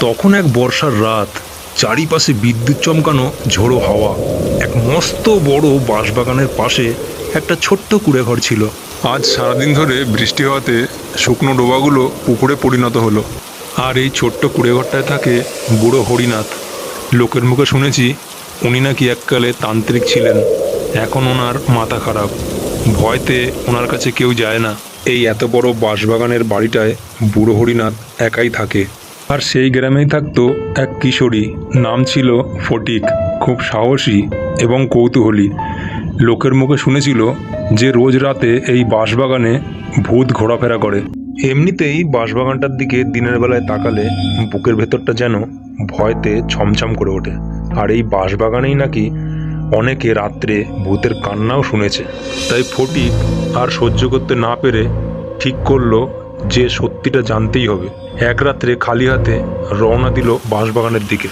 তখন এক বর্ষার রাত, চারিপাশে বিদ্যুৎ চমকানো ঝোড়ো হাওয়া, এক মস্ত বড় বাঁশবাগানের পাশে একটা ছোট্ট কুড়ে ঘর ছিল। আজ সারাদিন ধরে বৃষ্টি হওয়াতে শুকনো ডোবাগুলো পুকুরে পরিণত হলো। আর এই ছোট্ট কুড়ে ঘরটায় থাকে বুড়ো হরিনাথ। লোকের মুখে শুনেছি উনি নাকি এককালে তান্ত্রিক ছিলেন। এখন ওনার মাথা খারাপ। ভয়তে ওনার কাছে কেউ যায় না। এই এত বড় বাঁশবাগানের বাড়িটায় বুড়ো হরিনাথ একাই থাকে। আর সেই গ্রামেই থাকতো এক কিশোরী, নাম ছিল ফটিক, খুব সাহসী এবং কৌতূহলী। লোকের মুখে শুনেছিল যে রোজ রাতে এই বাঁশবাগানে ভূত ঘোরাফেরা করে। এমনিতেই বাঁশবাগানটার দিকে দিনের বেলায় তাকালে বুকের ভেতরটা যেন ভয়তে ছমছম করে ওঠে। আর এই বাঁশবাগানেই নাকি অনেকে রাত্রে ভূতের কান্নাও শুনেছে। তাই ফটিক আর সহ্য করতে না পেরে ঠিক করল যে সত্যিটা জানতেই হবে। এক রাত্রে খালি হাতে রওনা দিল বাঁশবাগানের দিকে।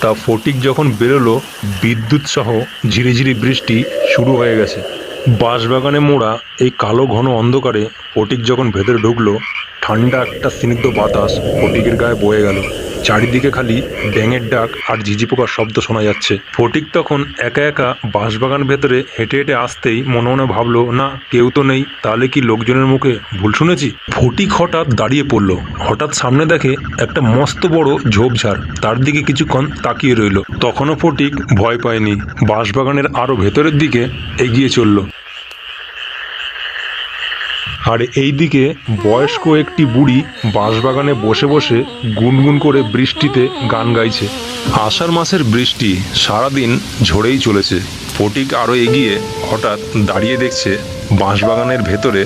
তা ফটিক যখন বেরোলো, বিদ্যুৎ সহ ঝিরিঝিরি বৃষ্টি শুরু হয়ে গেছে। বাঁশবাগানে মোড়া এই কালো ঘন অন্ধকারে ফটিক যখন ভেতরে ঢুকলো, ঠান্ডা একটা স্নিগ্ধ বাতাস ফটিকের গায়ে বয়ে গেল। চারিদিকে খালি ব্যাঙের ডাক আর ঝিঝি পোকার শব্দ শোনা যাচ্ছে। ফটিক তখন একা একা বাঁশবাগান ভেতরে হেঁটে হেঁটে আসতেই মনে মনে ভাবলো, না, কেউ তো নেই, তাহলে কি লোকজনের মুখে ভুল শুনেছি? ফটিক হঠাৎ দাঁড়িয়ে পড়ল। হঠাৎ সামনে দেখে একটা মস্ত বড় ঝোপঝাড়, তার দিকে কিছুক্ষণ তাকিয়ে রইল। তখনও ফটিক ভয় পায়নি, বাঁশবাগানের আরও ভেতরের দিকে এগিয়ে চলল। আর এইদিকে বয়স্ক একটি বুড়ি বাঁশবাগানে বসে বসে গুনগুন করে বৃষ্টিতে গান গাইছে। আষাঢ় মাসের বৃষ্টি সারাদিন ঝরেই চলেছে। ফটিক আরও এগিয়ে হঠাৎ দাঁড়িয়ে দেখছে বাঁশবাগানের ভেতরে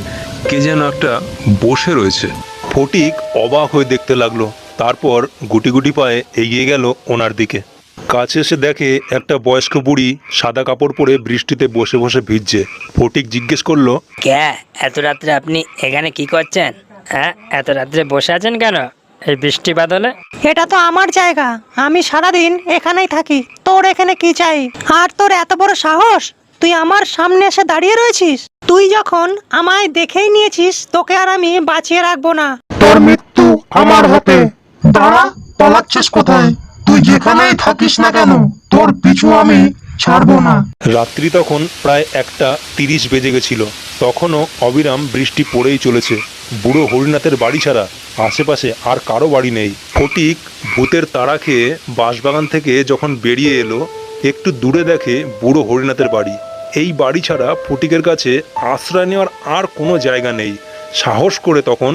কে যেন একটা বসে রয়েছে। ফটিক অবাক হয়ে দেখতে লাগল। তারপর গুটি গুটি পায়ে এগিয়ে গেল ওনার দিকে। কাছে এসে দেখে একটা বয়স্ক বুড়ি সাদা কাপড় পরে বৃষ্টিতে বসে বসে ভিজছে। ফটিক জিজ্ঞেস করল ক্যা এত রাত্রে আপনি এখানে কি করছেন? হ্যাঁ? এত রাত্রে বসে আছেন কেন? এই বৃষ্টি বাদলে? এটা তো আমার জায়গা। আমি সারাদিন এখানেই থাকি। তোর এখানে কি চাই? আর তোর এত বড় সাহস? তুই আমার সামনে এসে দাঁড়িয়ে রয়েছিস? তুই যখন আমায় দেখেই নিয়েছিস তোকে আর আমি বাঁচিয়ে রাখব না। তোর মৃত্যু আমার হাতে। দাঁড়া পালাচ্ছিস কোথায়? তুই যেখানেই থাকিস না কেন, তোর পিছু আমি ছাড়বো না। রাত্রি তখন প্রায় একটা তিরিশ বেজে গেছিল। তখনও অবিরাম বৃষ্টি পড়েই চলেছে। বুড়ো হরিনাথের বাড়ি ছাড়া আশেপাশে আর কারও বাড়ি নেই। ফটিক ভূতের তাড়া খেয়ে বাঁশবাগান থেকে যখন বেরিয়ে এলো, একটু দূরে দেখে বুড়ো হরিনাথের বাড়ি। এই বাড়ি ছাড়া ফটিকের কাছে আশ্রয় নেওয়ার আর কোনো জায়গা নেই। সাহস করে তখন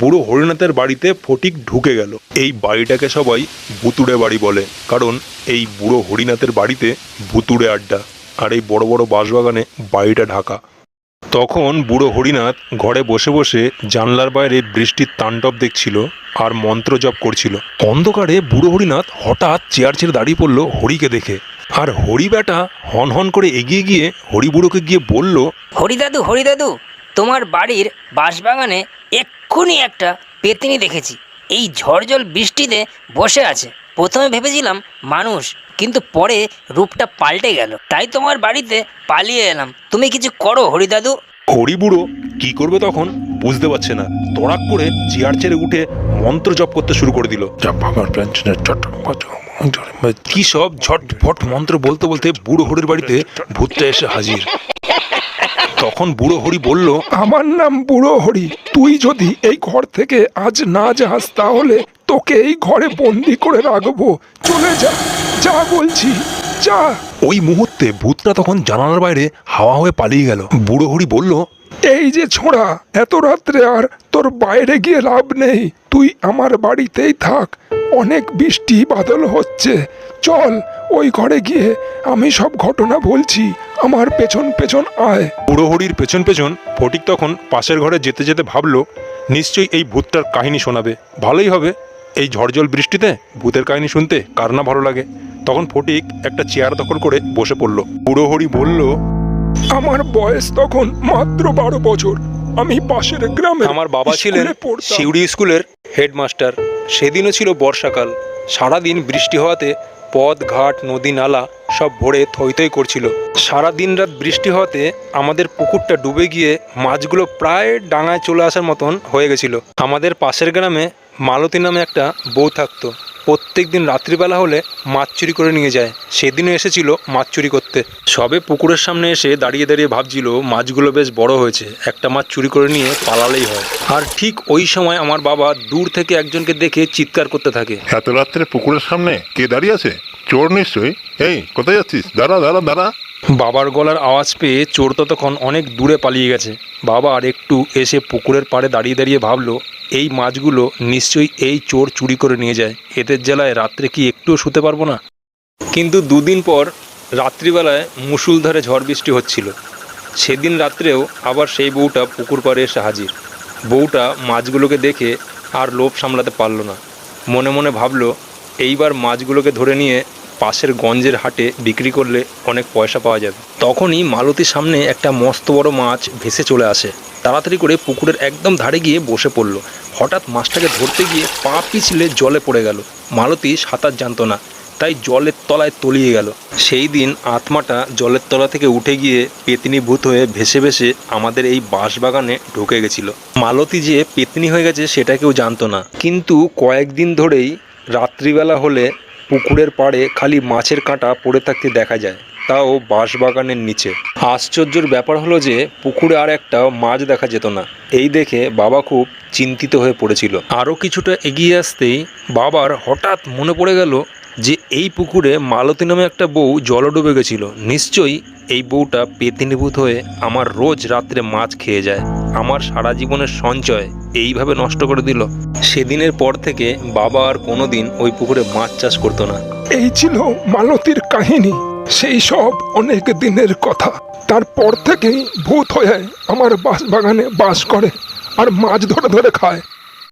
বুড়ো হরিনাথের বাড়িতে ফটিক ঢুকে গেল। এই বাড়িটাকে সবাই ভুতুড়ে বাড়ি বলে, কারণ এই বুড়ো হরিনাথের বাড়িতে ভুতুড়ে আড্ডা আর এই বড় বড় বাঁশবাগানে বাড়িটা ঢাকা। তখন বুড়ো হরিনাথ ঘরে বসে বসে জানলার বাইরে বৃষ্টির তাণ্ডব দেখছিল আর মন্ত্র জপ করছিল। অন্ধকারে বুড়ো হরিনাথ হঠাৎ চেয়ার ছেড়ে দাঁড়িয়ে পড়ল হরিকে দেখে। আর হরি বেটা হন হন করে এগিয়ে গিয়ে হরি বুড়োকে গিয়ে বলল, হরিদাদু হরিদাদু, তোমার বাড়ির বাঁশবাগানে এক্ষুনি একটা পেতনি দেখেছি। এই ঝড়জল বৃষ্টিতে বসে আছে। প্রথমে ভেবেছিলাম মানুষ কিন্তু পরে রূপটা পাল্টে গেল। তাই তোমার বাড়িতে পালিয়ে এলাম। তুমি কিছু করো হরিদাদু? হরি বুড়ো কি করবে তখন? বুঝতে পারছে না। তড়াক করে চেয়ার ছেড়ে উঠে মন্ত্র জপ করতে শুরু করে দিল। কি সব ঝটফট মন্ত্র বলতে বলতে বুড়ো হরির বাড়িতে ভূতটা এসে হাজির। তখন বুড়ো হরি বলল আমার নাম বুড়ো হরি। তুই যদি এই ঘর থেকে আজ না যাস তাহলে তোকে এই ঘরে বন্দি করে রাখব। চলে যা যা বলছি যা। ওই মুহূর্তে ভূতটা তখন জানালার বাইরে হাওয়া হয়ে পালিয়ে গেল। বুড়ো হরি বলল এই যে ছোঁড়া এত রাত্রে আর তোর বাইরে গিয়ে লাভ নেই। তুই আমার বাড়িতেই থাক। অনেক বৃষ্টি বাদল হচ্ছে। চল ওই ঘরে গিয়ে আমি সব ঘটনা বলছি। আমার পেছন পেছন আয়। বুড়ো হরির পেছন পেছন ফটিক তখন পাশের ঘরে যেতে যেতে ভাবলো নিশ্চয়ই এই ভূতটার কাহিনী শোনাবে। ভালোই হবে এই ঝড়জল বৃষ্টিতে ভূতের কাহিনী শুনতে কার না ভালো লাগে। তখন ফটিক একটা চেয়ার দখল করে বসে পড়ল। বুড়ো হরি বলল আমার বয়স তখন মাত্র বারো বছর। আমি পাশের গ্রামে আমার বাবা ছিলেন। শিউড়ি স্কুলের হেডমাস্টার। সেদিনও ছিল বর্ষাকাল। সারাদিন বৃষ্টি হওয়াতে পথ, ঘাট, নদী, নালা সব ভরে থই থই করছিল। সারা দিন রাত বৃষ্টি হওয়াতে আমাদের পুকুরটা ডুবে গিয়ে মাছগুলো প্রায় ডাঙায় চলে আসার মতন হয়ে গেছিল। আমাদের পাশের গ্রামে মালতী নামে একটা বউ থাকতো। প্রত্যেক দিন রাত্রিবেলা হলে মাছ চুরি করে নিয়ে যায়। সেদিনও এসেছিল মাছ চুরি করতে। সবে পুকুরের সামনে এসে দাঁড়িয়ে দাঁড়িয়ে ভাবছিল, মাছগুলো বেশ বড় হয়েছে, একটা মাছ চুরি করে নিয়ে পালালেই হয়। আর ঠিক ওই সময় আমার বাবা দূর থেকে একজনকে দেখে চিৎকার করতে থাকে। এত রাত্রে পুকুরের সামনে কে দাঁড়িয়ে আছে? চোর নিশ্চয়ই। এই, কোথায় যাচ্ছিস? দাঁড়া দাঁড়া দাঁড়া। বাবার গলার আওয়াজ পেয়ে চোর তো তখন অনেক দূরে পালিয়ে গেছে। বাবা আর একটু এসে পুকুরের পাড়ে দাঁড়িয়ে দাঁড়িয়ে ভাবলো, এই মাছগুলো নিশ্চয়ই এই চোর চুরি করে নিয়ে যায়। এদের জেলায় রাত্রে কি একটুও শুতে পারব না? কিন্তু দুদিন পর রাত্রিবেলায় মুষুলধারে ঝড় বৃষ্টি হচ্ছিল। সেদিন রাত্রেও আবার সেই বউটা পুকুর পাড়ে এসে হাজির। বউটা মাছগুলোকে দেখে আর লোভ সামলাতে পারল না। মনে মনে ভাবলো, এইবার মাছগুলোকে ধরে নিয়ে পাশের গঞ্জের হাটে বিক্রি করলে অনেক পয়সা পাওয়া যাবে। তখনই মালতীর সামনে একটা মস্ত বড় মাছ ভেসে চলে আসে। তাড়াতাড়ি করে পুকুরের একদম ধারে গিয়ে বসে পড়ল। হঠাৎ মাছটাকে ধরতে গিয়ে পা পিছলে জলে পড়ে গেল। মালতী সাঁতার জানতো না, তাই জলের তলায় তলিয়ে গেল। সেই দিন আত্মাটা জলের তলা থেকে উঠে গিয়ে পেতনি ভূত হয়ে ভেসে ভেসে আমাদের এই বাঁশবাগানে ঢুকে গেছিল। মালতী যে পেতনি হয়ে গেছে সেটা কেউ জানতো না। কিন্তু কয়েকদিন ধরেই রাত্রিবেলা হলে পুকুরের পাড়ে খালি মাছের কাঁটা পড়ে থাকতে দেখা যায়, তাও বাঁশবাগানের নিচে। আশ্চর্যর ব্যাপার হলো যে, পুকুরে আর একটা মাছ দেখা যেত না। এই দেখে বাবা খুব চিন্তিত হয়ে পড়েছিল। আরও কিছুটা এগিয়ে আসতেই বাবার হঠাৎ মনে পড়ে গেল যে, এই পুকুরে মালতী নামে একটা বউ জল ডুবে গেছিল। নিশ্চয়ই এই বউটা পেতিনিভূত হয়ে আমার রোজ রাত্রে মাছ খেয়ে যায়। আমার সারা জীবনের সঞ্চয় এইভাবে নষ্ট করে দিল। সেদিনের পর থেকে বাবা আর কোনোদিন ওই পুকুরে মাছ চাষ করতো না। এই ছিল মালতির কাহিনী। সেই সব অনেক দিনের কথা। তারপর থেকেই ভূত হয়ে আমার বাস বাগানে বাস করে আর মাছ ধরে ধরে খায়।